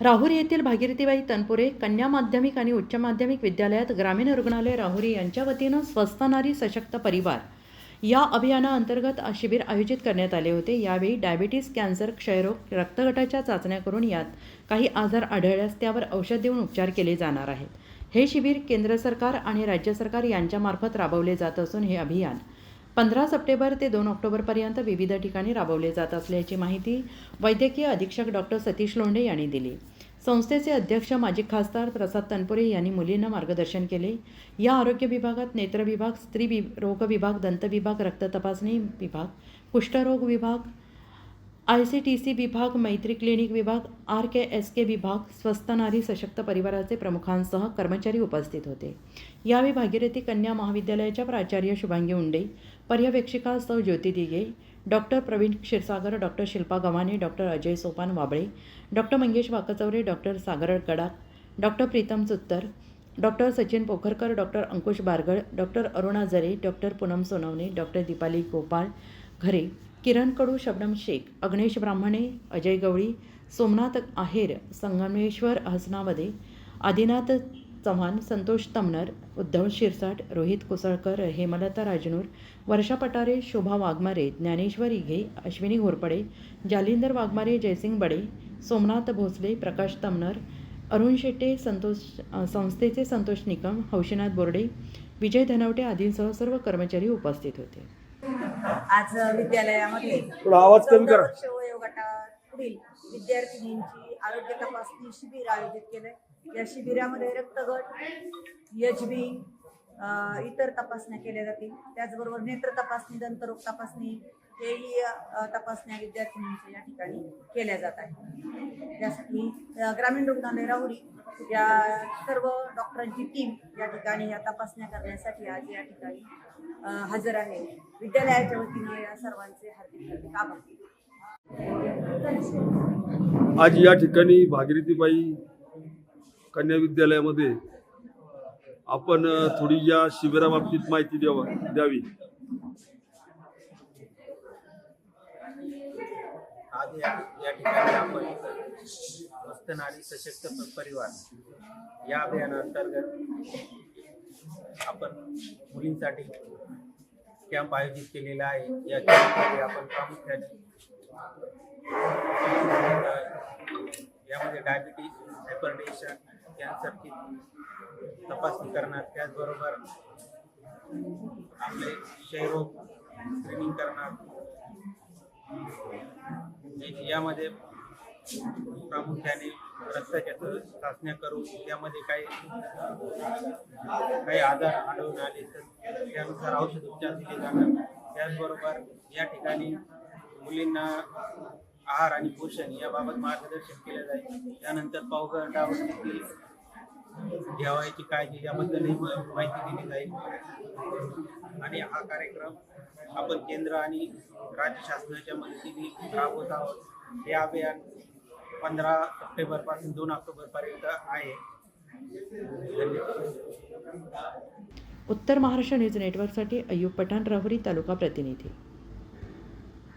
राहुरी येथील भागीरथीबाई तनपुरे कन्या माध्यमिक आणि उच्च माध्यमिक विद्यालयात ग्रामीण रुग्णालय राहुरी यांच्या वतीनं स्वस्थनारी सशक्त परिवार या अभियानाअंतर्गत शिबिर आयोजित करण्यात आले होते. यावेळी डायबिटीस कॅन्सर क्षयरोग रक्तगटाच्या चाचण्या करून यात काही आजार आढळल्यास त्यावर औषध देऊन उपचार केले जाणार आहेत. हे शिबिर केंद्र सरकार आणि राज्य सरकार यांच्यामार्फत राबवले जात असून हे अभियान पंधरा सप्टेंबर ते दोन ऑक्टोबरपर्यंत विविध ठिकाणी राबवले जात असल्याची माहिती वैद्यकीय अधीक्षक डॉक्टर सतीश लोंढे यांनी दिली. संस्थेचे अध्यक्ष माजी खासदार प्रसाद तनपुरे यांनी मुलींना मार्गदर्शन केले. या आरोग्य विभागात नेत्र विभाग स्त्री वि रोग विभाग दंत विभाग रक्त तपासणी विभाग कुष्ठरोग विभाग आय सी टी सी विभाग मैत्री क्लिनिक विभाग आर के एस के विभाग स्वस्थ नारी सशक्त परिवाराचे प्रमुखांसह कर्मचारी उपस्थित होते. यावेळी भागीरथी कन्या महाविद्यालयाच्या प्राचार्य शुभांगी उंडे पर्यवेक्षिका सौ Jyoti Dige doctor Pravin Kshirsagar doctor Shilpa Gavhane doctor Ajay Sopan Wable doctor Mangesh Wakchaure doctor Sagar Gadakh doctor Pritam Chuttar doctor Sachin Pokharkar doctor Ankush Bargal doctor Aruna Jare doctor Poonam Sonawane doctor Deepali Gopal Ghare Kiran Kadu Shabnam Shaikh अग्नेश ब्राह्मणे अजय गवळी सोमनाथ आहेर संगमेश्वर हसनावदे आदिनाथ चव्हाण संतोष तमनर उद्धव शिरसाट रोहित कुसळकर हेमलता राजनूर वर्षा पटारे शोभा वाघमारे ज्ञानेश्वर इघे अश्विनी घोरपडे जालिंदर वाघमारे जयसिंग बडे सोमनाथ भोसले प्रकाश तमनर अरुण शेट्टे संतोष संस्थेचे संतोष निकम हौशीनाथ बोर्डे विजय धनवटे आदींसह सर्व कर्मचारी उपस्थित होते. आज विद्यालयामध्ये थोडा आवाज कमी चौदा करा वर्ष वयोगटापुढील विद्यार्थिनींची आरोग्य तपासणी शिबिर आयोजित केलंय. या शिबिरामध्ये रक्तगट एच बी इतर तपासण्या केल्या जातील. त्याचबरोबर नेत्र तपासणी दंतरोग तपासणी हेही तपासण्या विद्यार्थ्यांच्या या ठिकाणी केल्या जात आहेत. त्यासाठी ग्रामीण रुग्णालय राहुरी या सर्व डॉक्टरांची टीम या ठिकाणी या तपासण्या करण्यासाठी आज या ठिकाणी हजर आहे. विद्यालयाच्या वतीनं या सर्वांचे हार्दिक हार्दिक आभार. आज या ठिकाणी भागीरथीबाई कन्या विद्यालयामध्ये आपण थोडी या शिबिराबाबतीत माहिती द्यावा द्यावी. आज या या ठिकाणी आपण मस्त नारी सशक्त परिवार या अभियानाअंतर्गत आपण मुलींसाठी कॅम्प आयोजित केलेला आहे. या कॅम्पमध्ये आपण प्रामुख्याने यामध्ये डायबिटीस हायपरटेन्शन कॅन्सरची तपासणी करणार. त्याचबरोबर आपले क्षयरोग स्क्रीनिंग करणार. यामध्ये प्रामुख्याने रस्त्याच्या चाचण्या करून त्यामध्ये काही काही आजार आढळून आले तर त्यानुसार औषध उपचार दिले जाणार त्याचबरोबर या ठिकाणी मुलींना आहार आणि पोषण याबाबत मार्गदर्शन केलं जाईल. त्यानंतर पावगटावर किती घ्यावायची काळजी याबद्दलही माहिती दिली जाईल. आणि हा कार्यक्रम आपण केंद्र आणि राज्य शासनाच्या मदतीने राबवत आहोत. हे अभियान पंधरा सप्टेंबरपासून दोन ऑक्टोबर पर्यंत आहे. उत्तर महाराष्ट्र न्यूज नेटवर्कसाठी अय्यूब पठाण राहुरी तालुका प्रतिनिधी.